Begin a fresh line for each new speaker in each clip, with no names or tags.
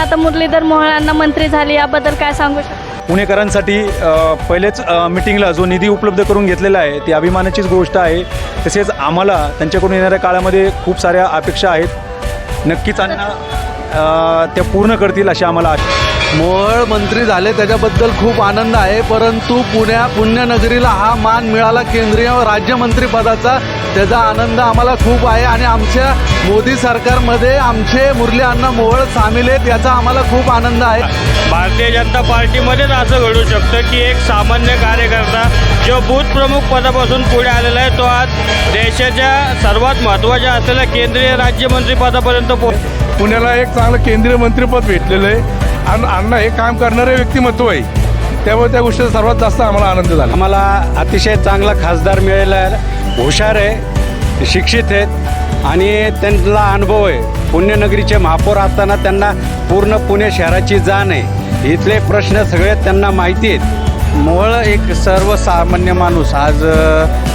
आता मुरलीधर मोहोळांना मंत्री झाले याबद्दल काय सांगू शकता?
पुणेकरांसाठी पहिलेच मिटिंगला जो निधी उपलब्ध करून घेतलेला आहे ती अभिमानाचीच गोष्ट आहे. तसेच आम्हाला त्यांच्याकडून येणाऱ्या काळामध्ये खूप साऱ्या अपेक्षा आहेत. नक्कीच अण्णा त्या पूर्ण करतील अशी आम्हाला आशा
मोहोळ मंत्री झाले त्याच्याबद्दल खूप आनंद आहे परंतु पुण्या पुण्यनगरीला हा मान मिळाला केंद्रीय राज्यमंत्रीपदाचा त्याचा आनंद आम्हाला खूप आहे आणि आमच्या मोदी सरकारमध्ये आमचे मुरली अण्णा मोहोळ सामील आहेत याचा आम्हाला खूप आनंद आहे.
भारतीय जनता पार्टीमध्येच असं घडू शकतं की एक सामान्य कार्यकर्ता जो बूथ प्रमुख पदापासून पुढे आलेला आहे तो आज देशाच्या सर्वात महत्त्वाच्या असलेल्या केंद्रीय राज्यमंत्री पदापर्यंत पो
पुण्याला एक चांगलं केंद्रीय मंत्रिपद भेटलेलं आहे. आणि अण्णा हे काम करणारे व्यक्तिमत्व आहे. त्यामुळे त्या गोष्टीचा सर्वात जास्त आम्हाला आनंद झाला.
आम्हाला अतिशय चांगला खासदार मिळाला आहे. हुशार आहे शिक्षित आहेत आणि त्यांना अनुभव आहे. पुण्यनगरीचे महापौर असताना त्यांना पूर्ण पुणे शहराची जाण आहे. इथले प्रश्न सगळे त्यांना माहिती आहेत. मोहळ एक सर्वसामान्य माणूस आज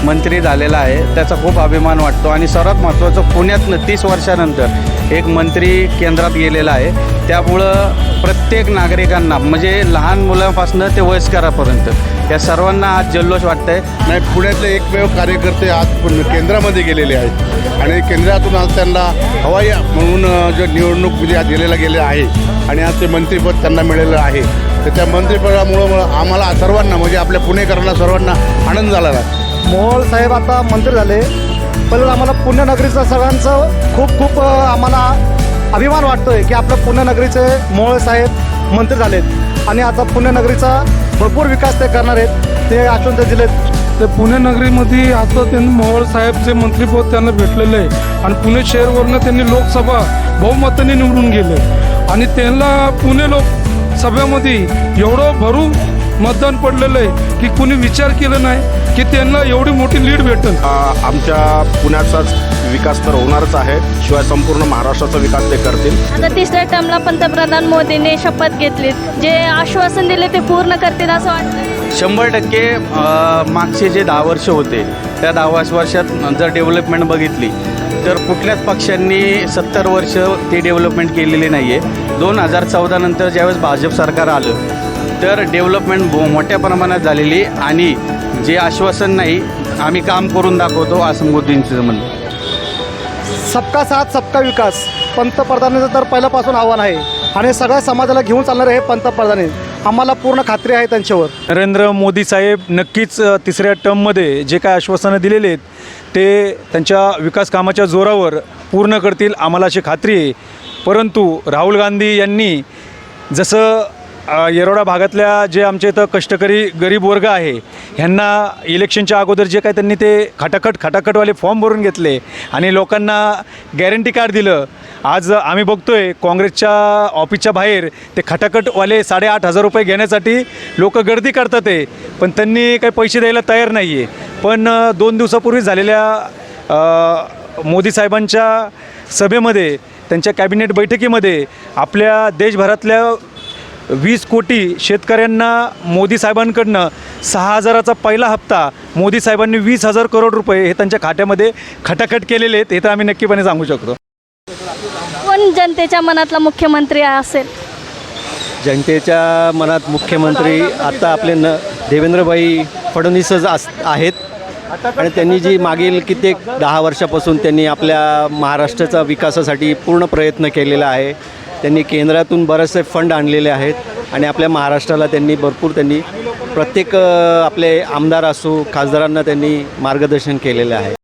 मंत्री झालेला आहे. त्याचा खूप अभिमान वाटतो. आणि सर्वात महत्त्वाचं पुण्यातनं तीस वर्षानंतर एक मंत्री केंद्रात गेलेला आहे. त्यामुळं प्रत्येक नागरिकांना म्हणजे लहान मुलांपासून ते वयस्करापर्यंत या सर्वांना आज जल्लोष वाटतंय.
नाही पुण्यातले एकमेव कार्यकर्ते आज केंद्रामध्ये गेलेले आहेत. आणि केंद्रातून आज त्यांना हवाई म्हणून जो निवडणूक म्हणजे आज दिलेला गेले आहे. आणि आज ते मंत्रिपद त्यांना मिळालेलं आहे. तर त्या मंत्रिपदामुळं मुळं आम्हाला सर्वांना म्हणजे आपल्या पुणेकरांना सर्वांना आनंद झाला आहे
मोहोळ साहेब आता मंत्री झाले. पण आम्हाला पुण्यनगरीचं सगळ्यांचं खूप खूप आम्हाला अभिमान वाटतोय की आपल्या पुण्यनगरीचे मोहोळ साहेब मंत्री झालेत. आणि आता पुण्यनगरीचा भरपूर विकास ते करणार आहेत. ते आश्वस्त दिलेत.
तर पुणे नगरीमध्ये आता त्यांनी मोहोळ साहेबचे मंत्रिपद त्यांना भेटलेलं आहे. आणि पुणे शहरवरनं त्यांनी लोकसभा बहुमताने निवडून गेले. आणि त्यांना पुणे लोकसभेमध्ये एवढं भरून मतदान पडलेलं आहे की कुणी विचार केला नाही की त्यांना एवढी मोठी लीड भेटेल.
आमच्या पुण्याचाच विकास तर होणारच आहे. शिवाय संपूर्ण महाराष्ट्राचा विकास ते करतील.
आता तिसऱ्या टर्मला पंतप्रधान मोदींनी शपथ घेतली. जे आश्वासन दिले ते पूर्ण करतील असं वाटतं
शंभर टक्के मागचे जे दहा वर्ष होते त्या दहा वर्षात जर डेव्हलपमेंट बघितली तर कुठल्याच पक्षांनी सत्तर वर्ष ती डेव्हलपमेंट केलेली नाही आहे दोन हजार चौदा नंतर ज्यावेळेस भाजप सरकार आलं तर डेव्हलपमेंट भो- मोठ्या प्रमाणात झालेली आणि जे आश्वासन नाही आम्ही काम करून दाखवतो असं मोदींचं म्हणणं.
सबका साथ सबका विकास. पंतप्रधानाचं तर पहिल्यापासून आव्हान आहे आणि सगळ्या समाजाला घेऊन चालणारे हे पंतप्रधान आहेत. आम्हाला पूर्ण खात्री आहे त्यांच्यावर.
नरेंद्र मोदी साहेब नक्कीच अ, तिसऱ्या टर्ममध्ये जे काय आश्वासनं दिलेले आहेत ते त्यांच्या विकास कामाच्या जोरावर पूर्ण करतील आम्हाला अशी खात्री आहे. परंतु राहुल गांधी यांनी जसं येरोडा भागातल्या जे आमच्या इथं कष्टकरी गरीब वर्ग आहे ह्यांना इलेक्शनच्या अगोदर जे काय त्यांनी ते खटाखट खटाखटवाले फॉर्म भरून घेतले आणि लोकांना गॅरंटी कार्ड दिलं आज आम्ही बघतोय काँग्रेसच्या ऑफिसच्या बाहेर ते खटाखटवाले साडेआठ हजार रुपये घेण्यासाठी लोक गर्दी करतात आहे. पण त्यांनी काही पैसे द्यायला तयार नाही आहे पण दोन दिवसापूर्वी झालेल्या मोदी साहेबांच्या सभेमध्ये त्यांच्या कॅबिनेट बैठकीमध्ये आपल्या देशभरातल्या वीस कोटी शेतकऱ्यांना मोदी साहेबांकडनं सहा हजाराचा पहिला हप्ता मोदी साहेबांनी वीस हजार करोड रुपये हे त्यांच्या खात्यामध्ये खटाखट केलेले आहेत हे तर आम्ही नक्कीपणे सांगू शकतो.
कोण जनतेच्या मनातला मुख्यमंत्री असेल?
जनतेच्या मनात मुख्यमंत्री आता आपले न देवेंद्रभाई फडणवीसच अस आहेत. आणि त्यांनी जी मागील कित्येक दहा वर्षापासून त्यांनी आपल्या महाराष्ट्राचा विकासासाठी पूर्ण प्रयत्न केलेला आहे त्यांनी केंद्रातून बरेचसे फंड आणलेले आहेत आणि आपल्या महाराष्ट्राला त्यांनी भरपूर त्यांनी प्रत्येक आपले आमदार असो खासदारांना त्यांनी मार्गदर्शन केलेलं आहे.